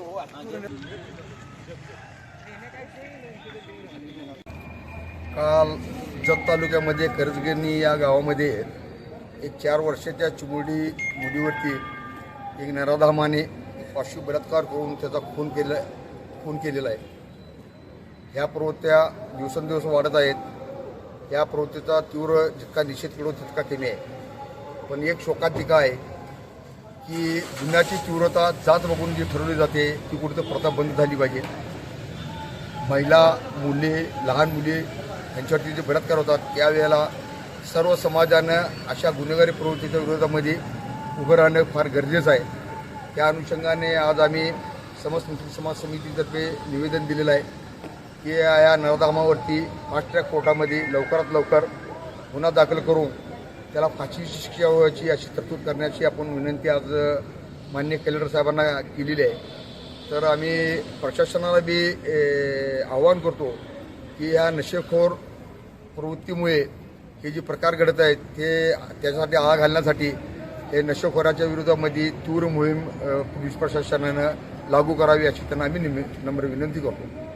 करावा काल जत तालुक्यामध्ये कर्जगिरणी या गावामध्ये एक चार वर्षाच्या चिमुरडी मुलीवरती एक नराधामाने पाचशे बलात्कार करून त्याचा खून केला खून केलेला आहे. ह्या प्रवृत्त्या दिवसेंदिवस वाढत आहेत. या प्रवृत्तीचा तीव्र जितका निषेध केलो तितका कमी आहे. पण एक शोकांतिका आहे की गुन्ह्याची तीव्रता जात बघून जी ठरवली जाते ती कुठं प्रथा बंद झाली पाहिजे. महिला मुले लहान मुले यांच्यावरती जे बलात्कार होतात त्यावेळेला सर्व समाजानं अशा गुन्हेगारी प्रवृत्तीच्या विरोधामध्ये उभं राहणं फार गरजेचं आहे. त्या अनुषंगाने आज आम्ही समस्त मुस्लिम समाज समितीतर्फे निवेदन दिलेलं आहे की या नरधामावरती फास्ट ट्रॅक कोर्टामध्ये लवकरात लवकर गुन्हा दाखल करून त्याला फाशीची शिक्षा व्हायची अशी तरतूद करण्याची आपण विनंती आज मान्य कलेक्टर साहेबांना केलेली आहे. तर आम्ही प्रशासनाला बी आवाहन करतो की ह्या नशेखोर प्रवृत्तीमुळे हे जे प्रकार घडत आहेत ते त्याच्यासाठी आळा घालण्यासाठी हे नशेखोराच्या विरोधामध्ये तीव्र मोहीम पोलीस प्रशासनानं लागू करावी अशी त्यांना आम्ही निम- नम्र विनंती करतो.